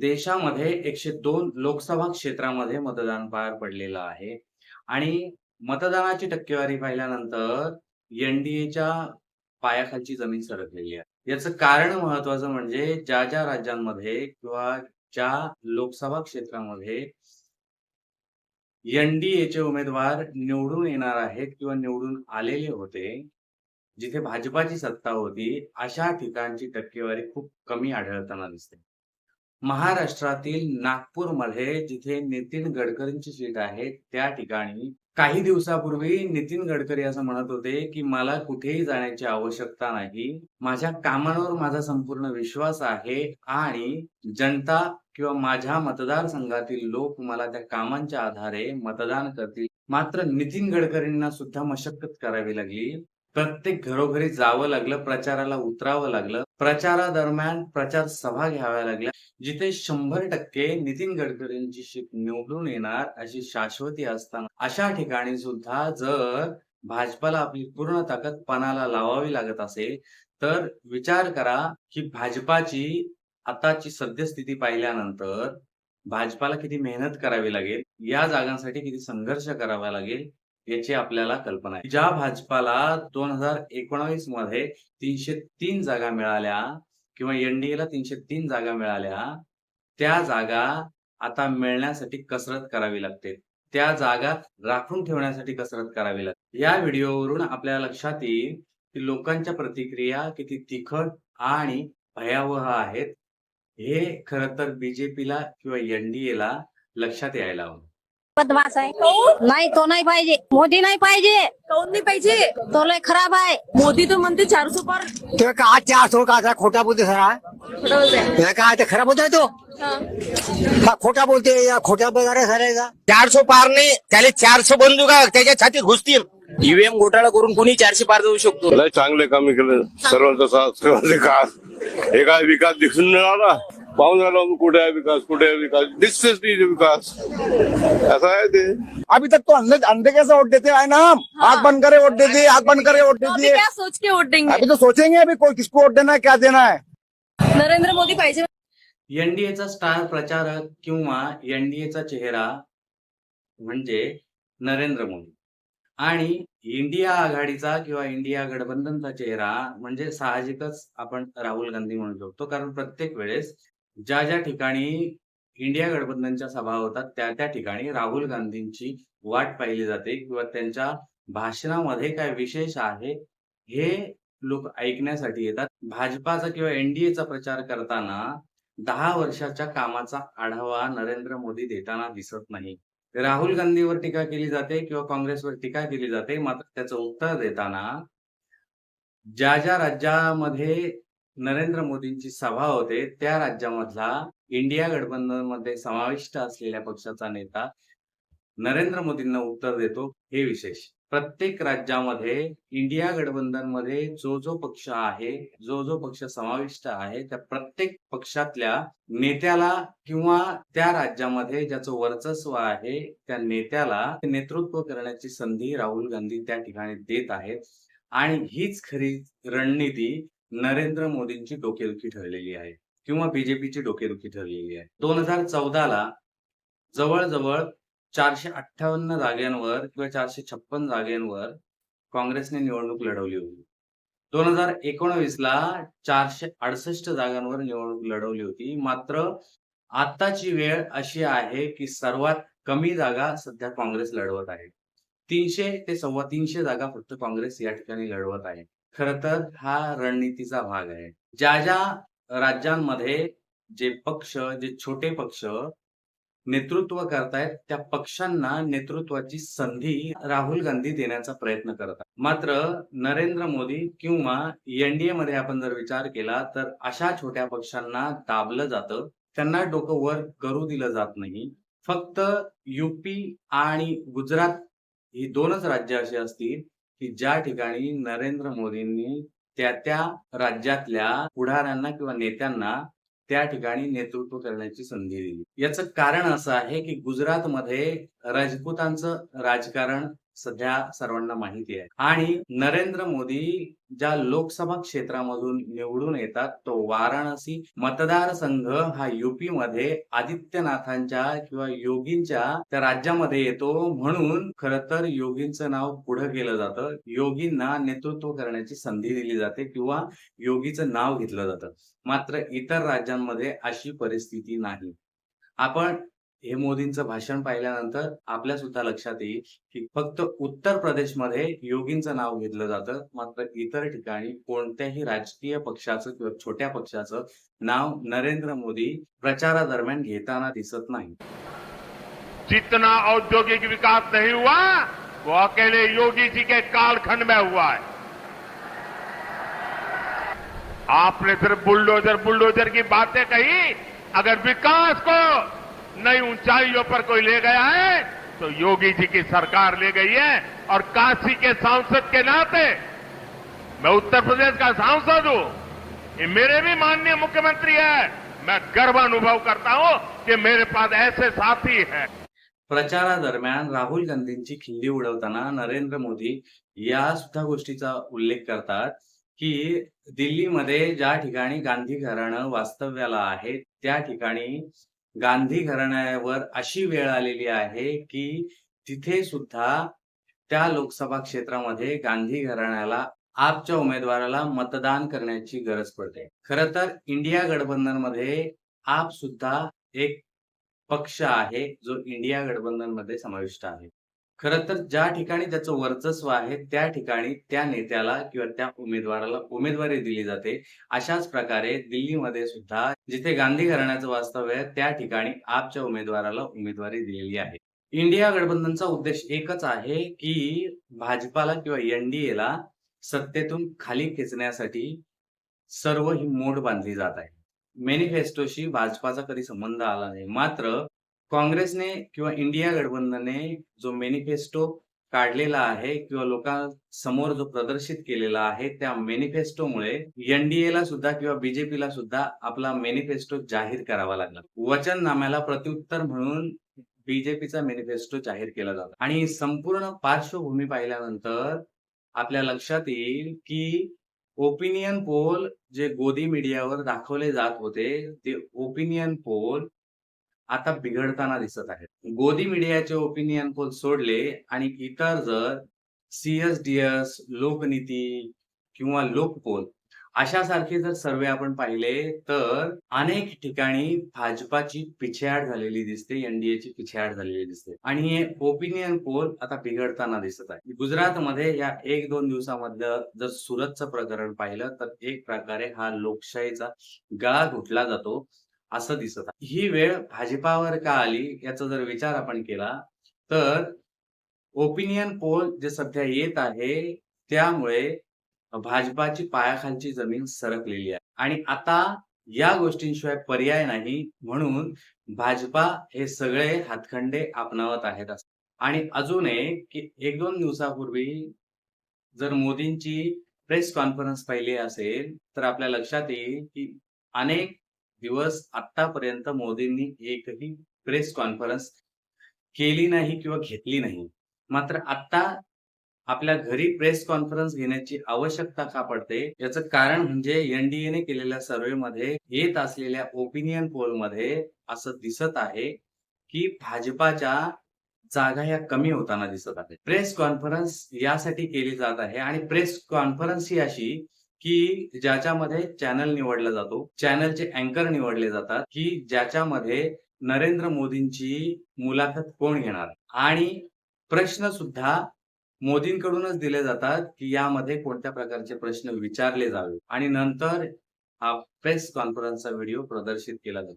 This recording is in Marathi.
देशामध्ये एकशे दोन लोकसभा क्षेत्रामध्ये मतदान पार पडलेलं आहे. आणि मतदानाची टक्केवारी पाहिल्यानंतर एनडीएच्या पायाखालची जमीन सरकलेली आहे. याचं कारण महत्वाचं म्हणजे ज्या ज्या राज्यांमध्ये किंवा ज्या लोकसभा क्षेत्रामध्ये एनडीएचे उमेदवार निवडून येणार आहेत किंवा निवडून आलेले होते जिथे भाजपाची सत्ता होती अशा ठिकाणची टक्केवारी खूप कमी आढळताना दिसते. महाराष्ट्रातील नागपूरमध्ये जिथे नितीन गडकरींची सीट आहे त्या ठिकाणी काही दिवसापूर्वी नितीन गडकरी असं म्हणत होते की मला कुठेही जाण्याची आवश्यकता नाही. माझ्या कामांवर माझा संपूर्ण विश्वास आहे आणि जनता किंवा माझ्या मतदारसंघातील लोक मला त्या कामांच्या आधारे मतदान करतील. मात्र नितीन गडकरींना सुद्धा मशक्कत करावी लागली. प्रत्येक घरोघरी जावं लागलं प्रचाराला उतरावं लागलं प्रचारादरम्यान प्रचार सभा घ्याव्या लागल्या. जिथे शंभर टक्के नितीन गडकरींची शिप निवडून येणार अशी शाश्वती असताना अशा ठिकाणी सुद्धा जर भाजपाला आपली पूर्ण ताकद पणाला लावावी लागत असेल तर विचार करा की भाजपाची आताची सद्यस्थिती पाहिल्यानंतर भाजपाला किती मेहनत करावी लागेल या जागांसाठी किती संघर्ष करावा लागेल याची आपल्याला कल्पना आहे. ज्या भाजपाला दोन हजार एकोणावीसमध्ये तीनशे तीन जागा मिळाल्या किंवा एनडीएला तीनशे तीन जागा मिळाल्या त्या जागा आता मिळण्यासाठी कसरत करावी लागते. त्या जागा राखून ठेवण्यासाठी कसरत करावी लागते. या व्हिडिओवरून आपल्याला लक्षात येईल की लोकांच्या प्रतिक्रिया किती तिखट आणि भयावह आहेत हे खर तर बीजेपीला किंवा एनडीएला लक्षात यायला हवं. बदमाश आहे. नाही तो नाही पाहिजे. मोदी नाही पाहिजे. काऊन नाही पाहिजे? तो लय खराब आहे. मोदी तो म्हणते चारशे पार. तो का चार सौ का खोटा बोलते सर. खोटं बोलतोय. मैं कहा था खराब होता है तो? हा. खोटा बोलते या खोटा बता रहे सर का चारशे पार नाही त्याला चारशे बंदुका त्याच्या छातीत घुसतील. ईव्हीएम घोटाळा करून कुणी चारशे पार जाऊ शकतो? लय चांगले काम केलं सर्वांचा सर्वांचे विकास हे काय विकास दिसून नाही आला पाहून झाला कुठे आहे विकास? कुठे आहे विकास? दिसतेच नाही विकास. असं आहे ते. अभी तक तो अंधे अंधे कैसे वोट देते हैं? ना हम आंख बंद करे वोट देते आंख बंद करे वोट देती क्या सोच के वोट देंगे? अभी तो सोचेंगे अभी कोई किसको वोट देना है क्या देना है। नरेंद्र मोदी पाहिजे। एनडीएचा स्टार प्रचारक किंवा एनडीएचा चेहरा म्हणजे नरेंद्र मोदी. आणि इंडिया आघाडीचा किंवा इंडिया गठबंधनचा चेहरा म्हणजे साहजिकच आपण राहुल गांधी म्हणू शकतो कारण प्रत्येक वेळेस ज्या ज्या ठिकाणी इंडिया गठबंधनच्या सभा होतात त्या त्या ठिकाणी राहुल गांधींची वाट पाहिली जाते किंवा त्यांच्या भाषणामध्ये काय विशेष आहे हे लोक ऐकण्यासाठी येतात. भाजपाचा किंवा एनडीएचा प्रचार करताना दहा वर्षाच्या कामाचा आढावा नरेंद्र मोदी देताना दिसत नाही. राहुल गांधीवर टीका केली जाते किंवा काँग्रेसवर टीका केली जाते मात्र त्याचं उत्तर देताना ज्या ज्या राज्यामध्ये नरेंद्र मोदींची सभा होते त्या राज्यामधला इंडिया गठबंधनमध्ये समाविष्ट असलेल्या पक्षाचा नेता नरेंद्र मोदींना उत्तर देतो हे विशेष. प्रत्येक राज्यामध्ये इंडिया गठबंधनमध्ये जो जो पक्ष आहे जो जो पक्ष समाविष्ट आहे त्या प्रत्येक पक्षातल्या नेत्याला किंवा त्या राज्यामध्ये ज्याचं वर्चस्व आहे त्या नेत्याला नेतृत्व करण्याची संधी राहुल गांधी त्या ठिकाणी देत आहेत. आणि हीच खरी रणनीती नरेंद्र मोदींची डोकेदुखी ठरलेली आहे किंवा बीजेपीची डोकेदुखी ठरलेली आहे. दोन हजार चौदाला जवळजवळ चारशे अठ्ठावन्न जागांवर किंवा चारशे छप्पन जागांवर काँग्रेसने निवडणूक लढवली होती. दोन हजार एकोणवीस ला चारशे अडसष्ट जागांवर निवडणूक लढवली होती. मात्र आताची वेळ अशी आहे की सर्वात कमी जागा सध्या काँग्रेस लढवत आहे. तीनशे ते सव्वा तीनशे जागा फक्त काँग्रेस या ठिकाणी लढवत आहे. खर तर हा रणनीतीचा भाग आहे. ज्या ज्या राज्यांमध्ये जे पक्ष जे छोटे पक्ष नेतृत्व करतायत त्या पक्षांना नेतृत्वाची संधी राहुल गांधी देण्याचा प्रयत्न करत मात्र नरेंद्र मोदी किंवा एनडीए मध्ये आपण जर विचार केला तर अशा छोट्या पक्षांना दाबलं जातं. त्यांना डोकं वर करू दिलं जात नाही. फक्त युपी आणि गुजरात ही दोनच राज्य अशी असतील की ज्या ठिकाणी नरेंद्र मोदींनी त्या त्या राज्यातल्या पुढाऱ्यांना किंवा नेत्यांना त्या ठिकाणी नेतृत्व करण्याची संधी दिली. याचं कारण असं आहे की गुजरातमध्ये राजपूतांचं राजकारण सध्या सर्वांना माहिती आहे. आणि नरेंद्र मोदी ज्या लोकसभा क्षेत्रामधून निवडून येतात तो वाराणसी मतदारसंघ हा युपी मध्ये आदित्यनाथांच्या किंवा योगींच्या त्या राज्यामध्ये येतो म्हणून खर तर योगींचं नाव पुढे केलं जातं. योगींना नेतृत्व करण्याची संधी दिली जाते किंवा योगीचं नाव घेतलं जातं. मात्र इतर राज्यांमध्ये अशी परिस्थिती नाही. आपण हे मोदींचं भाषण पाहिल्यानंतर आपल्या सुद्धा लक्षात येईल की फक्त उत्तर प्रदेशमध्ये योगींचं नाव घेतलं जातं. मात्र इतर ठिकाणी कोणत्याही राजकीय पक्षाचं किंवा छोट्या पक्षाचं नाव नरेंद्र मोदी प्रचारादरम्यान घेताना दिसत नाही. जितना औद्योगिक विकास नहीं हुआ वो अकेले योगी जी के कालखंड में हुआ है। आपने सिर्फ बुलडोजर बुलडोजर की बातें कही अगर विकास को नई ऊंचाइयों पर कोई ले गया है तो योगी जी की सरकार ले गई है और काशी के सांसद के नाते। मैं उत्तर प्रदेश का सांसद हूं। ये मेरे भी माननीय मुख्यमंत्री है। मैं गर्व अनुभव करता हूं कि मेरे पास ऐसे साथी हैं। प्रचारादरम्यान राहुल गांधींची खिल्ली उडवताना नरेंद्र मोदी या सुद्धा गोष्टीचा उल्लेख करतात की दिल्लीमध्ये ज्या ठिकाणी गांधी घराणं वास्तव्याला आहे त्या ठिकाणी गांधी घराण्यावर अशी वेळ आलेली आहे की तिथे सुद्धा त्या लोकसभा क्षेत्रामध्ये गांधी घराण्याला आपच्या उमेदवाराला मतदान करण्याची गरज पडते. खर तर इंडिया गठबंधनमध्ये आप सुद्धा एक पक्ष आहे जो इंडिया गठबंधनमध्ये समाविष्ट आहे. खर तर ज्या ठिकाणी त्याचं वर्चस्व आहे त्या ठिकाणी त्या नेत्याला किंवा त्या उमेदवाराला उमेदवारी दिली जाते. अशाच प्रकारे दिल्लीमध्ये सुद्धा जिथे गांधी घराण्याचं वास्तव्य आहे त्या ठिकाणी आपच्या उमेदवाराला उमेदवारी दिलेली आहे. इंडिया गठबंधनचा उद्देश एकच आहे की भाजपाला किंवा एनडीएला सत्तेतून खाली खेचण्यासाठी सर्व ही मोड बांधली जात आहे. मॅनिफेस्टोशी भाजपाचा कधी संबंध आला नाही. मात्र काँग्रेसने किंवा इंडिया गठबंधनने जो मेनिफेस्टो काढलेला आहे किंवा लोकांसमोर जो प्रदर्शित केलेला आहे त्या मेनिफेस्टोमुळे एनडीएला सुद्धा किंवा बीजेपीला सुद्धा आपला मेनिफेस्टो जाहीर करावा लागला. वचननाम्याला प्रत्युत्तर म्हणून बीजेपीचा मेनिफेस्टो जाहीर केला जातो. आणि संपूर्ण पार्श्वभूमी पाहिल्यानंतर आपल्या लक्षात येईल की ओपिनियन पोल जे गोदी मीडियावर दाखवले जात होते ते ओपिनियन पोल आता बिघडताना दिसत आहेत. गोदी मीडियाचे ओपिनियन पोल सोडले आणि इतर जर सीएसडीएस लोकनीती किंवा लोकपोल अशासारखे जर सर्वे आपण पाहिले तर अनेक ठिकाणी भाजपाची पिछेहाट झालेली दिसते एनडीएची पिछेहाट झालेली दिसते. आणि हे ओपिनियन पोल आता बिघडताना दिसत आहे. गुजरातमध्ये या एक दोन दिवसामधलं जर सुरतचं प्रकरण पाहिलं तर एक प्रकारे हा लोकशाहीचा गळा घुटला जातो. असं दिसत आहे ही वेळ भाजपावर का आली याचा जर विचार आपण केला तर ओपिनियन पोल जे सध्या येत आहे त्यामुळे भाजपाची पायाखालची जमीन सरकलेली आहे आणि आता या गोष्टींशिवाय पर्याय नाही म्हणून भाजपा हे सगळे हातखंडे आपणावत आहेत असं. आणि अजून एक की एक दोन दिवसापूर्वी जर मोदींची प्रेस कॉन्फरन्स पाहिली असेल तर आपल्या लक्षात येईल की अनेक दिवस आतापर्यंत मोदींनी एकही प्रेस कॉन्फरन्स केली नाही किंवा घेतली नाही. मात्र आता आपल्या घरी प्रेस कॉन्फरन्स घेण्याची आवश्यकता का पडते? याचं कारण म्हणजे एनडीएने केलेल्या सर्व्हेमध्ये येत असलेल्या ओपिनियन पोलमध्ये असं दिसत आहे की भाजपाच्या जागा ह्या कमी होताना दिसत आहे प्रेस कॉन्फरन्स यासाठी केली जात आहे आणि प्रेस कॉन्फरन्स ही अशी की ज्याच्यामध्ये चॅनल निवडला जातो चॅनलचे अँकर निवडले जातात की ज्याच्यामध्ये नरेंद्र मोदींची मुलाखत कोण घेणार? आणि प्रश्न सुद्धा मोदींकडूनच दिले जातात की यामध्ये कोणत्या प्रकारचे प्रश्न विचारले जावे? आणि नंतर हा प्रेस कॉन्फरन्सचा व्हिडिओ प्रदर्शित केला जातो.